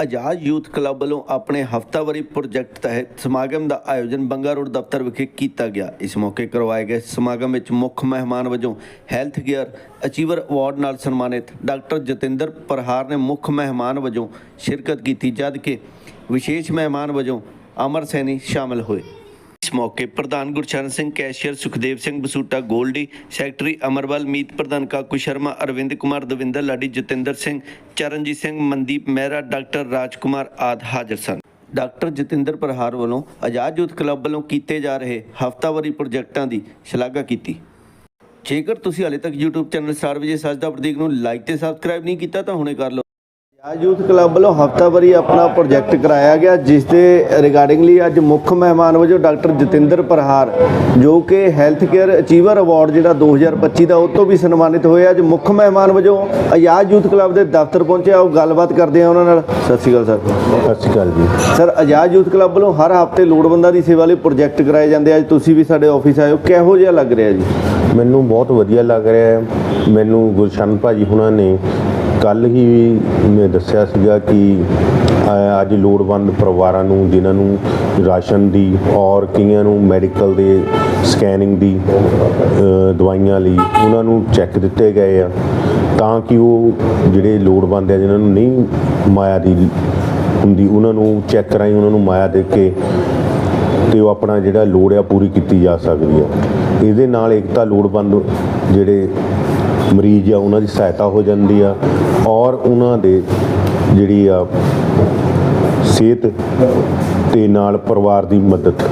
ਆਜ਼ਾਦ youth club ਵੱਲੋਂ ਆਪਣੇ ਹਫਤਾਵਾਰੀ ਪ੍ਰੋਜੈਕਟ ਤਹਿਤ ਸਮਾਗਮ ਦਾ ਆਯੋਜਨ ਬੰਗਾ ਰੋਡ ਦਫ਼ਤਰ ਵਿਖੇ ਕੀਤਾ ਗਿਆ। ਇਸ ਮੌਕੇ ਕਰਵਾਏ ਗਏ ਸਮਾਗਮ ਵਿੱਚ ਮੁੱਖ ਮਹਿਮਾਨ ਵਜੋਂ ਹੈਲਥ ਕੇਅਰ ਅਚੀਵਰ ਅਵਾਰਡ ਨਾਲ ਸਨਮਾਨਿਤ ਡਾਕਟਰ ਜਤਿੰਦਰ ਪ੍ਰਹਾਰ ਨੇ ਮੁੱਖ ਮਹਿਮਾਨ ਵਜੋਂ ਸ਼ਿਰਕਤ ਕੀਤੀ, ਜਦ ਕਿ ਵਿਸ਼ੇਸ਼ ਮਹਿਮਾਨ ਵਜੋਂ ਅਮਰ ਸੈਣੀ ਸ਼ਾਮਲ ਹੋਏ। ਇਸ ਮੌਕੇ ਪ੍ਰਧਾਨ ਗੁਰਚਰਨ ਸਿੰਘ, ਕੈਸ਼ੀਅਰ ਸੁਖਦੇਵ ਸਿੰਘ ਬਸੂਟਾ, ਗੋਲਡੀ ਸੈਕਟਰੀ ਅਮਰਵਾਲ, ਮੀਤ ਪ੍ਰਧਾਨ ਕਾਕੂ ਸ਼ਰਮਾ, ਅਰਵਿੰਦ ਕੁਮਾਰ, ਦਵਿੰਦਰ ਲਾਡੀ, ਜਤਿੰਦਰ ਸਿੰਘ, ਚਰਨਜੀਤ ਸਿੰਘ, ਮਨਦੀਪ ਮਹਿਰਾ, ਡਾਕਟਰ ਰਾਜਕੁਮਾਰ ਆਦ ਹਾਜ਼ਰ ਸਨ। ਡਾਕਟਰ ਜਤਿੰਦਰ ਪ੍ਰਹਾਰ ਵੱਲੋਂ ਆਜ਼ਾਦ ਯੂਥ ਕਲੱਬ ਵੱਲੋਂ ਕੀਤੇ ਜਾ ਰਹੇ ਹਫਤਾਵਾਰੀ ਪ੍ਰੋਜੈਕਟਾਂ ਦੀ ਸ਼ਲਾਘਾ ਕੀਤੀ। ਜੇਕਰ ਤੁਸੀਂ ਹਾਲੇ ਤੱਕ YouTube ਚੈਨਲ ਸਟਾਰ ਵਿਜੇ ਸੱਚ ਦਾ ਪ੍ਰਤੀਕ ਨੂੰ ਲਾਈਕ ਤੇ ਸਬਸਕ੍ਰਾਈਬ ਨਹੀਂ ਕੀਤਾ ਤਾਂ ਹੁਣੇ ਕਰ ਲਓ। ਆਜ਼ਾਦ ਯੂਥ ਕਲੱਬ ਵੱਲੋਂ ਹਫਤਾਵਾਰੀ ਆਪਣਾ ਪ੍ਰੋਜੈਕਟ ਕਰਾਇਆ ਗਿਆ ਜਿਸ ਦੇ ਰਿਗਾਰਡਿੰਗਲੀ ਅੱਜ ਮੁੱਖ ਮਹਿਮਾਨ ਵਜੋਂ ਡਾਕਟਰ ਜਤਿੰਦਰ ਪ੍ਰਹਾਰ ਜੋ ਕਿ ਹੈਲਥ ਕੇਅਰ ਅਚੀਵਰ ਅਵਾਰਡ ਜਿਹੜਾ 2025 ਦਾ ਉਹ ਤੋਂ ਵੀ ਸਨਮਾਨਿਤ ਹੋਏ ਅੱਜ ਮੁੱਖ ਮਹਿਮਾਨ ਵਜੋਂ ਆਜ਼ਾਦ ਯੂਥ ਕਲੱਬ ਦੇ ਦਫ਼ਤਰ ਪਹੁੰਚੇ ਆਓ ਗੱਲਬਾਤ ਕਰਦੇ ਆ ਉਹਨਾਂ ਨਾਲ। ਸਤਿ ਸ਼੍ਰੀ ਅਕਾਲ ਸਰ। ਸਤਿ ਸ਼੍ਰੀ ਅਕਾਲ ਜੀ। ਸਰ ਆਜ਼ਾਦ ਯੂਥ ਕਲੱਬ ਵੱਲੋਂ ਹਰ ਹਫ਼ਤੇ ਲੋੜਵੰਦਾਂ ਦੀ ਸੇਵਾ ਲਈ ਪ੍ਰੋਜੈਕਟ ਕਰਾਏ ਜਾਂਦੇ ਅੱਜ ਤੁਸੀਂ ਵੀ ਸਾਡੇ ਆਫਿਸ ਆਏ ਹੋ। ਕਿਹੋ ਜਿਹਾ ਲੱਗ ਰਿਹਾ ਜੀ? ਮੈਨੂੰ ਬਹੁਤ ਵਧੀਆ ਲੱਗ ਰਿਹਾ ਹੈ। ਮੈਨੂੰ ਗੁਰਸ਼ਨ ਭਾਜੀ ਹੁਣਾਂ ਨੇ ਕੱਲ ਹੀ ਮੈਂ ਦੱਸਿਆ ਸੀਗਾ ਕਿ ਅੱਜ ਲੋੜਵੰਦ ਪਰਿਵਾਰਾਂ ਨੂੰ, ਜਿਨ੍ਹਾਂ ਨੂੰ ਰਾਸ਼ਨ ਦੀ ਔਰ ਕਈਆਂ ਨੂੰ ਮੈਡੀਕਲ ਦੇ ਸਕੈਨਿੰਗ ਦੀ ਦਵਾਈਆਂ ਲਈ ਉਹਨਾਂ ਨੂੰ ਚੈੱਕ ਦਿੱਤੇ ਗਏ ਆ, ਤਾਂ ਕਿ ਉਹ ਜਿਹੜੇ ਲੋੜਵੰਦ ਆ, ਜਿਨ੍ਹਾਂ ਨੂੰ ਨਹੀਂ ਮਾਇਆ ਦੀ ਹੁੰਦੀ, ਉਹਨਾਂ ਨੂੰ ਚੈੱਕ ਰਾਹੀਂ ਉਹਨਾਂ ਨੂੰ ਮਾਇਆ ਦੇ ਕੇ ਤੇ ਉਹ ਆਪਣਾ ਜਿਹੜਾ ਲੋੜ ਆ, ਪੂਰੀ ਕੀਤੀ ਜਾ ਸਕਦੀ ਆ। ਇਹਦੇ ਨਾਲ ਇੱਕ ਤਾਂ ਲੋੜਵੰਦ ਜਿਹੜੇ ਮਰੀਜ਼ ਆ ਉਹਨਾਂ ਦੀ ਸਹਾਇਤਾ ਹੋ ਜਾਂਦੀ ਆ ਔਰ ਉਹਨਾਂ ਦੇ ਜਿਹੜੀ ਆ ਸਿਹਤ ਤੇ ਨਾਲ ਪਰਿਵਾਰ ਦੀ ਮਦਦ।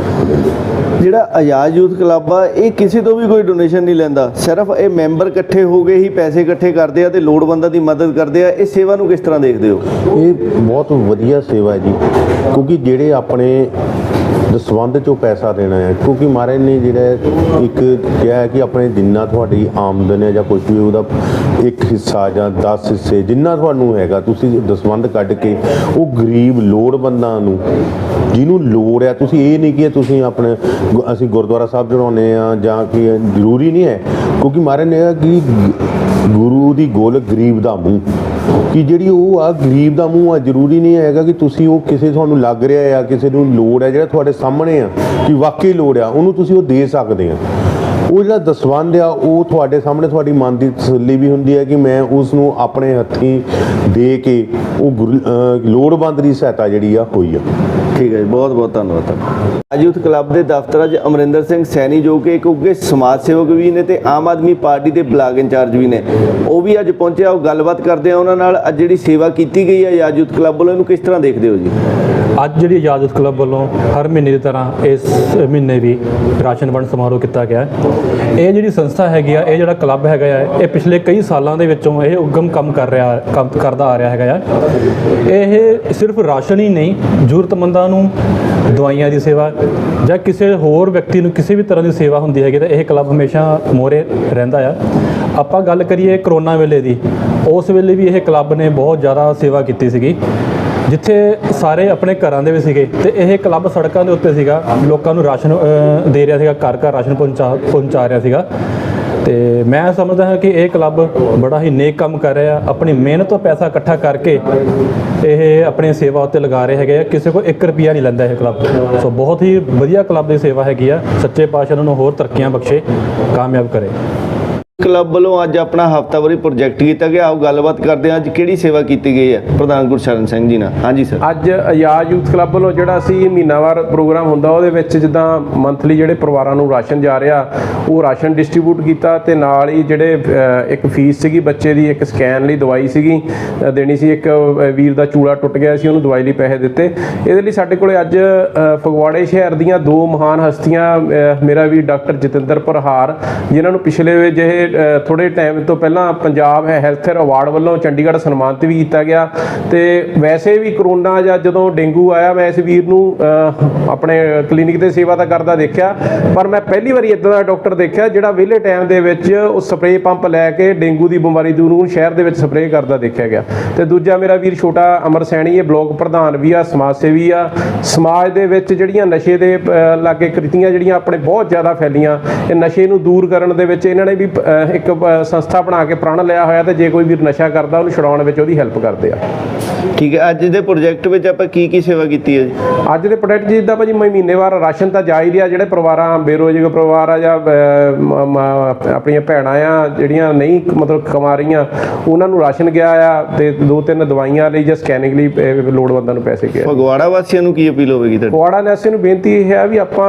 ਜਿਹੜਾ ਆਜ਼ਾਦ ਯੂਥ ਕਲੱਬ ਆ ਇਹ ਕਿਸੇ ਤੋਂ ਵੀ ਕੋਈ ਡੋਨੇਸ਼ਨ ਨਹੀਂ ਲੈਂਦਾ। ਸਿਰਫ ਇਹ ਮੈਂਬਰ ਇਕੱਠੇ ਹੋ ਗਏ ਹੀ ਪੈਸੇ ਇਕੱਠੇ ਕਰਦੇ ਆ ਤੇ ਲੋੜਵੰਦਾਂ ਦੀ ਮਦਦ ਕਰਦੇ ਆ। ਇਹ ਸੇਵਾ ਨੂੰ ਕਿਸ ਤਰ੍ਹਾਂ ਦੇਖਦੇ ਹੋ? ਇਹ ਬਹੁਤ ਵਧੀਆ ਸੇਵਾ ਹੈ ਜੀ ਕਿਉਂਕਿ ਜਿਹੜੇ ਆਪਣੇ ਦਸਵੰਦ ਚੋਂ ਪੈਸਾ ਦੇਣਾ ਹੈ ਕਿਉਂਕਿ ਮਹਾਰਾਜ ਨੇ ਜਿਹੜਾ ਇੱਕ ਕਿਹਾ ਹੈ ਕਿ ਆਪਣੇ ਜਿੰਨਾ ਤੁਹਾਡੀ ਆਮਦਨ ਹੈ ਜਾਂ ਕੁਝ ਵੀ, ਉਹਦਾ ਇੱਕ ਹਿੱਸਾ ਜਾਂ 10 ਹਿੱਸੇ ਜਿੰਨਾ ਤੁਹਾਨੂੰ ਹੈਗਾ, ਤੁਸੀਂ ਦਸਵੰਦ ਕੱਢ ਕੇ ਉਹ ਗਰੀਬ ਲੋੜਵੰਦਾਂ ਨੂੰ, ਜਿਹਨੂੰ ਲੋੜ ਹੈ, ਤੁਸੀਂ ਇਹ ਨਹੀਂ ਕਿ ਤੁਸੀਂ ਆਪਣੇ ਅਸੀਂ ਗੁਰਦੁਆਰਾ ਸਾਹਿਬ ਚੜਾਉਂਦੇ ਆ ਜਾਂ ਕਿ ਜ਼ਰੂਰੀ ਨਹੀਂ ਹੈ। ਕਿਉਂਕਿ ਮਹਾਰਾਜ ਨੇ ਕਿਹਾ ਕਿ ਗੁਰੂ ਦੀ ਗੋਲ ਗਰੀਬ ਦਾ ਮੂੰਹ। ਕਿ ਜਿਹੜੀ ਉਹ ਆ ਗਰੀਬ ਦਾ ਮੂੰਹ ਆ, ਜ਼ਰੂਰੀ ਨਹੀਂ ਹੈਗਾ ਕਿ ਤੁਸੀਂ ਉਹ ਕਿਸੇ ਤੁਹਾਨੂੰ ਲੱਗ ਰਿਹਾ ਆ, ਕਿਸੇ ਨੂੰ ਲੋੜ ਹੈ ਜਿਹੜਾ ਤੁਹਾਡੇ ਸਾਹਮਣੇ ਆ, ਕਿ ਵਾਕਈ ਲੋੜ ਆ, ਉਹਨੂੰ ਤੁਸੀਂ ਉਹ ਦੇ ਸਕਦੇ ਆ। ਉਹ ਜਿਹੜਾ ਦਸਵੰਦ ਆ ਉਹ ਤੁਹਾਡੇ ਸਾਹਮਣੇ ਤੁਹਾਡੀ ਮਨ ਦੀ ਤਸੱਲੀ ਵੀ ਹੁੰਦੀ ਹੈ ਕਿ ਮੈਂ ਉਸ ਨੂੰ ਆਪਣੇ ਹੱਥੀਂ ਦੇ ਕੇ ਉਹ ਲੋੜਵੰਦ ਦੀ ਸਹਾਇਤਾ ਜਿਹੜੀ ਆ ਹੋਈ ਆ। ਠੀਕ ਹੈ ਜੀ ਬਹੁਤ ਬਹੁਤ ਧੰਨਵਾਦ ਯੂਥ ਕਲੱਬ ਦੇ ਦਫ਼ਤਰ 'ਚ ਅਮਰਿੰਦਰ ਸਿੰਘ ਸੈਣੀ ਜੋ ਕਿ ਇੱਕ ਉੱਘੇ ਸਮਾਜ ਸੇਵਕ ਵੀ ਨੇ ਤੇ ਆਮ ਆਦਮੀ ਪਾਰਟੀ ਦੇ ਬਲਾਕ ਇੰਚਾਰਜ ਵੀ ਨੇ ਉਹ ਵੀ ਅੱਜ ਪਹੁੰਚੇ ਆ ਉਹ ਗੱਲਬਾਤ ਕਰਦੇ ਆ ਉਹਨਾਂ ਨਾਲ। ਅੱਜ ਜਿਹੜੀ ਸੇਵਾ ਕੀਤੀ ਗਈ ਹੈ ਯੂਥ ਕਲੱਬ ਵੱਲੋਂ ਇਹਨੂੰ ਕਿਸ ਤਰ੍ਹਾਂ ਦੇਖਦੇ ਹੋ ਜੀ? ਅੱਜ ਜਿਹੜੀ ਯੂਥ ਕਲੱਬ ਵੱਲੋਂ ਹਰ ਮਹੀਨੇ ਦੀ ਤਰ੍ਹਾਂ ਇਸ ਮਹੀਨੇ ਵੀ ਰਾਸ਼ਨ ਵੰਡ ਸਮਾਰੋਹ ਕੀਤਾ ਗਿਆ ਹੈ। ਇਹ ਜਿਹੜੀ ਸੰਸਥਾ ਹੈਗੀ ਆ, ਇਹ ਜਿਹੜਾ ਕਲੱਬ ਹੈਗਾ ਆ, ਇਹ ਪਿਛਲੇ ਕਈ ਸਾਲਾਂ ਦੇ ਵਿੱਚੋਂ ਇਹ ਉਗਮ ਕੰਮ ਕਰ ਰਿਹਾ, ਕੰਮ ਕਰਦਾ ਆ ਰਿਹਾ ਹੈਗਾ ਆ। ਇਹ ਸਿਰਫ ਰਾਸ਼ਨ ਹੀ ਨਹੀਂ, ਜ਼ਰੂਰਤਮੰਦਾਂ ਨੂੰ ਦਵਾਈਆਂ ਦੀ ਸੇਵਾ ਜਾਂ ਕਿਸੇ ਹੋਰ ਵਿਅਕਤੀ ਨੂੰ ਕਿਸੇ ਵੀ ਤਰ੍ਹਾਂ ਦੀ ਸੇਵਾ ਹੁੰਦੀ ਹੈਗੀ ਤਾਂ ਇਹ ਕਲੱਬ ਹਮੇਸ਼ਾ ਮੋਰੇ ਰਹਿੰਦਾ ਆ। ਆਪਾਂ ਗੱਲ ਕਰੀਏ ਕਰੋਨਾ ਵੇਲੇ ਦੀ, ਉਸ ਵੇਲੇ ਵੀ ਇਹ ਕਲੱਬ ਨੇ ਬਹੁਤ ਜ਼ਿਆਦਾ ਸੇਵਾ ਕੀਤੀ ਸੀਗੀ। ਜਿੱਥੇ ਸਾਰੇ ਆਪਣੇ ਘਰਾਂ ਦੇ ਵਿੱਚ ਸੀਗੇ ਤੇ ਇਹ ਕਲੱਬ ਸੜਕਾਂ ਦੇ ਉੱਤੇ ਸੀਗਾ। ਲੋਕਾਂ ਨੂੰ ਰਾਸ਼ਨ ਦੇ ਰਿਹਾ ਸੀਗਾ, ਘਰ ਘਰ ਰਾਸ਼ਨ ਪਹੁੰਚਾ ਪਹੁੰਚਾ ਰਿਹਾ ਸੀਗਾ। ਤੇ ਮੈਂ ਸਮਝਦਾ ਹਾਂ ਕਿ ਇਹ ਕਲੱਬ ਬੜਾ ਹੀ ਨੇਕ ਕੰਮ ਕਰ ਰਿਹਾ। ਆਪਣੀ ਮਿਹਨਤ ਤੋਂ ਪੈਸਾ ਇਕੱਠਾ ਕਰਕੇ ਇਹ ਆਪਣੀ ਸੇਵਾ ਉੱਤੇ ਲਗਾ ਰਹੇ ਹੈਗੇ ਆ। ਕਿਸੇ ਕੋ 1 ਰੁਪਿਆ ਨਹੀਂ ਲੈਂਦਾ ਇਹ ਕਲੱਬ। ਸੋ ਬਹੁਤ ਹੀ ਵਧੀਆ ਕਲੱਬ ਦੀ ਸੇਵਾ ਹੈਗੀ ਆ। ਸੱਚੇ ਪਾਤਸ਼ਾਹ ਉਹਨਾਂ ਨੂੰ ਹੋਰ ਤਰੱਕੀਆਂ ਬਖਸ਼ੇ, ਕਾਮਯਾਬ ਕਰੇ। ਕਲੱਬ ਵੱਲੋਂ ਅੱਜ ਆਪਣਾ ਹਫਤਾਵਾਰੀ ਪ੍ਰੋਜੈਕਟ ਕੀਤਾ ਗਿਆ। ਆਓ ਗੱਲਬਾਤ ਕਰਦੇ ਹਾਂ ਅੱਜ ਕਿਹੜੀ ਸੇਵਾ ਕੀਤੀ ਗਈ ਹੈ? ਪ੍ਰਧਾਨ ਗੁਰਸ਼ਰਨ ਸਿੰਘ ਜੀ ਨਾਲ। ਹਾਂਜੀ ਸਰ ਅੱਜ ਆਜ਼ਾਦ ਯੂਥ ਕਲੱਬ ਵੱਲੋਂ ਜਿਹੜਾ ਸੀ ਮਹੀਨਾਵਾਰ ਪ੍ਰੋਗਰਾਮ ਹੁੰਦਾ, ਉਹਦੇ ਵਿੱਚ ਜਿੱਦਾਂ ਮੰਥਲੀ ਜਿਹੜੇ ਪਰਿਵਾਰਾਂ ਨੂੰ ਰਾਸ਼ਨ ਜਾ ਰਿਹਾ, ਉਹ ਰਾਸ਼ਨ ਡਿਸਟ੍ਰੀਬਿਊਟ ਕੀਤਾ ਤੇ ਨਾਲ ਹੀ ਜਿਹੜੇ ਇੱਕ ਫੀਸ ਸੀਗੀ ਬੱਚੇ ਦੀ, ਇੱਕ ਸਕੈਨ ਲਈ ਦਵਾਈ ਸੀਗੀ ਦੇਣੀ ਸੀ, ਇੱਕ ਵੀਰ ਦਾ ਚੂੜਾ ਟੁੱਟ ਗਿਆ ਸੀ, ਉਹਨੂੰ ਦਵਾਈ ਲਈ ਪੈਸੇ ਦਿੱਤੇ। ਇਹਦੇ ਲਈ ਸਾਡੇ ਕੋਲੇ ਅੱਜ ਫਗਵਾੜੇ ਸ਼ਹਿਰ ਦੀਆਂ ਦੋ ਮਹਾਨ ਹਸਤੀਆਂ ਮੇਰਾ ਵੀ ਡਾਕਟਰ ਜਤਿੰਦਰ ਪ੍ਰਹਾਰ ਜਿਨ੍ਹਾਂ ਨੂੰ ਪਿਛਲੇ ਜਿਹੇ ਅਹ, ਥੋੜੇ ਟਾਈਮ ਤੋਂ ਪਹਿਲਾਂ ਪੰਜਾਬ ਹੈ ਹੈਲਥ ਅਵਾਰਡ ਵੱਲੋਂ ਚੰਡੀਗੜ੍ਹ ਸਨਮਾਨਿਤ ਵੀ ਕੀਤਾ ਗਿਆ ਤੇ ਵੈਸੇ ਵੀ ਕਰੋਨਾ ਜਾਂ ਜਦੋਂ ਡੇਂਗੂ ਆਇਆ ਮੈਂ ਇਸ ਵੀਰ ਨੂੰ ਆਪਣੇ ਕਲੀਨਿਕ ਤੇ ਸੇਵਾ ਤਾਂ ਕਰਦਾ ਦੇਖਿਆ ਪਰ ਮੈਂ ਪਹਿਲੀ ਵਾਰੀ ਇਦਾਂ ਦਾ ਡਾਕਟਰ ਦੇਖਿਆ ਜਿਹੜਾ ਵਿਹਲੇ ਟਾਈਮ ਦੇ ਵਿੱਚ ਉਹ ਸਪਰੇਅ ਪੰਪ ਲੈ ਕੇ ਡੇਂਗੂ ਦੀ ਬਿਮਾਰੀ ਦੂਰ ਨੂੰ ਸ਼ਹਿਰ ਦੇ ਵਿੱਚ ਸਪਰੇਅ ਕਰਦਾ ਦੇਖਿਆ ਗਿਆ। ਤੇ ਦੂਜਾ ਮੇਰਾ ਵੀਰ ਛੋਟਾ ਅਮਰ ਸੈਣੀ ਇਹ ਬਲਾਕ ਪ੍ਰਧਾਨ ਵੀ ਆ ਸਮਾਜ ਸੇਵੀ ਆ। ਸਮਾਜ ਦੇ ਵਿੱਚ ਜਿਹੜੀਆਂ ਨਸ਼ੇ ਦੇ ਲਾਗੇ ਕ੍ਰਿਤੀਆਂ ਜਿਹੜੀਆਂ ਆਪਣੇ ਬਹੁਤ ਜ਼ਿਆਦਾ ਫੈਲੀਆਂ ਇਹ ਨਸ਼ੇ ਨੂੰ ਦੂਰ ਕਰਨ ਦੇ ਵਿੱਚ ਇਹਨਾਂ ਨੇ ਵੀ ਇੱਕ ਸੰਸਥਾ ਬਣਾ ਕੇ ਪ੍ਰਣ ਲਿਆ ਹੋਇਆ ਤੇ ਜੇ ਕੋਈ ਵੀਰ ਨਸ਼ਾ ਕਰਦਾ ਉਹਨੂੰ ਛੁਡਾਉਣ ਵਿੱਚ ਉਹਦੀ ਹੈਲਪ ਕਰਦੇ ਆ। ਠੀਕ ਹੈ ਅੱਜ ਦੇ ਪ੍ਰੋਜੈਕਟ ਵਿੱਚ ਆਪਾਂ ਕੀ ਕੀ ਸੇਵਾ ਕੀਤੀ ਹੈ ਜੀ? ਅੱਜ ਦੇ ਪ੍ਰੋਡਕਟ ਜਿੱਦਾਂ ਭਾਜੀ ਮੈਂ ਮਹੀਨੇਵਾਰ ਰਾਸ਼ਨ ਤਾਂ ਜਾ ਹੀ ਰਿਹਾ ਜਿਹੜੇ ਪਰਿਵਾਰਾਂ ਬੇਰੋਜ਼ਗਾਰ ਪਰਿਵਾਰ ਆ ਜਾਂ ਆਪਣੀਆਂ ਭੈਣਾਂ ਆ ਜਿਹੜੀਆਂ ਨਹੀਂ ਮਤਲਬ ਕਮਾ ਰਹੀਆਂ ਉਹਨਾਂ ਨੂੰ ਰਾਸ਼ਨ ਗਿਆ ਆ ਤੇ ਦੋ ਤਿੰਨ ਦਵਾਈਆਂ ਲਈ ਜਾਂ ਸਕੈਨਿੰਗ ਲਈ ਲੋੜਵੰਦਾਂ ਨੂੰ ਪੈਸੇ ਗਏ ਫਗਵਾੜਾ ਵਾਸੀਆਂ ਨੂੰ ਕੀ ਅਪੀਲ ਹੋਵੇਗੀ ਤੁਹਾਡੀ? ਪਵਾੜਾ ਨੈਸੇ ਨੂੰ ਬੇਨਤੀ ਇਹ ਹੈ ਵੀ ਆਪਾਂ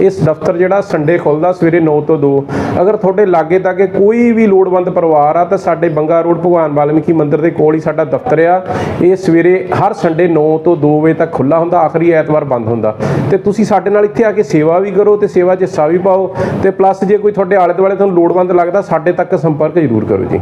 ਇਸ ਦਫ਼ਤਰ ਜਿਹੜਾ ਸੰਡੇ ਖੁੱਲਦਾ ਸਵੇਰੇ 9 ਤੋਂ 2 ਅਗਰ ਤੁਹਾਡੇ ਲਾਗੇ ਤਾਗੇ ਕੋਈ ਵੀ ਲੋੜਵੰਦ ਪਰਿਵਾਰ ਆ ਤਾਂ ਸਾਡੇ ਬੰਗਾ ਰੋਡ ਭਗਵਾਨ ਵਾਲਮੀਕੀ ਮੰਦਿਰ ਦੇ ਕੋਲ ਹੀ ਸਾਡਾ ਦਫ਼ਤਰ ਆ। ਇਹ ਸਵੇਰੇ ਹਰ ਸੰਡੇ 9 ਤੋਂ 2 ਵਜੇ ਤੱਕ ਖੁੱਲਾ ਹੁੰਦਾ, ਆਖਰੀ ਐਤਵਾਰ ਬੰਦ ਹੁੰਦਾ। ਤੇ ਤੁਸੀਂ ਸਾਡੇ ਨਾਲ ਇੱਥੇ ਆ ਕੇ ਸੇਵਾ ਵੀ ਕਰੋ ਤੇ ਸੇਵਾ 'ਚ ਹਿੱਸਾ ਵੀ ਪਾਓ ਤੇ ਪਲੱਸ ਜੇ ਕੋਈ ਤੁਹਾਡੇ ਆਲੇ ਦੁਆਲੇ ਤੁਹਾਨੂੰ ਲੋੜਵੰਦ ਲੱਗਦਾ, ਸਾਡੇ ਤੱਕ ਸੰਪਰਕ ਜ਼ਰੂਰ ਕਰੋ ਜੀ।